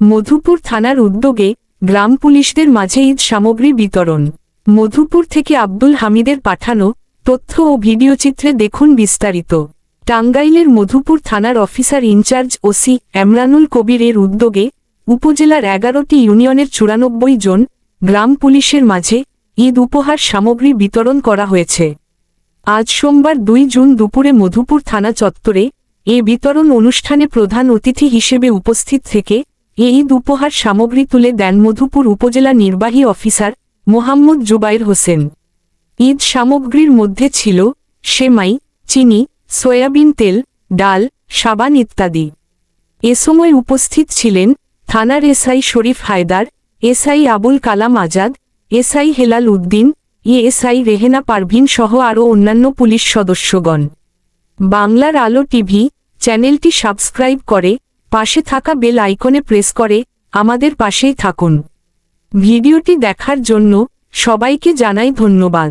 মধুপুর থানার উদ্যোগে গ্রাম পুলিশদের মাঝে ঈদ সামগ্রী বিতরণ। মধুপুর থেকে আব্দুল হামিদের পাঠানো তথ্য ও ভিডিওচিত্রে দেখুন বিস্তারিত। টাঙ্গাইলের মধুপুর থানার officer in charge OC Emranul Kabir এর উদ্যোগে উপজেলার এগারোটি ইউনিয়নের চুরানব্বই জন গ্রাম পুলিশের মাঝে ঈদ উপহার সামগ্রী বিতরণ করা হয়েছে। আজ সোমবার দুই জুন দুপুরে মধুপুর থানা চত্বরে এ বিতরণ অনুষ্ঠানে প্রধান অতিথি হিসেবে উপস্থিত থেকে এ ঈদ উপহার সামগ্রী তুলে দেন মধুপুর উপজেলা নির্বাহী অফিসার মোহাম্মদ জুবাইর হোসেন। ঈদ সামগ্রীর মধ্যে ছিল সেমাই, চিনি, সয়াবিন তেল, ডাল, সাবান ইত্যাদি। এ সময় উপস্থিত ছিলেন থানার SI Sharif Haider, SI Abul Kalam Azad, SI Helal Uddin, ASI Rehena Parvin সহ আরও অন্যান্য পুলিশ সদস্যগণ। বাংলার আলো টিভি চ্যানেলটি সাবস্ক্রাইব করে পাশে থাকা বেল আইকনে প্রেস করে, আমাদের পাশেই থাকুন। ভিডিওটি দেখার জন্য সবাইকে জানাই ধন্যবাদ।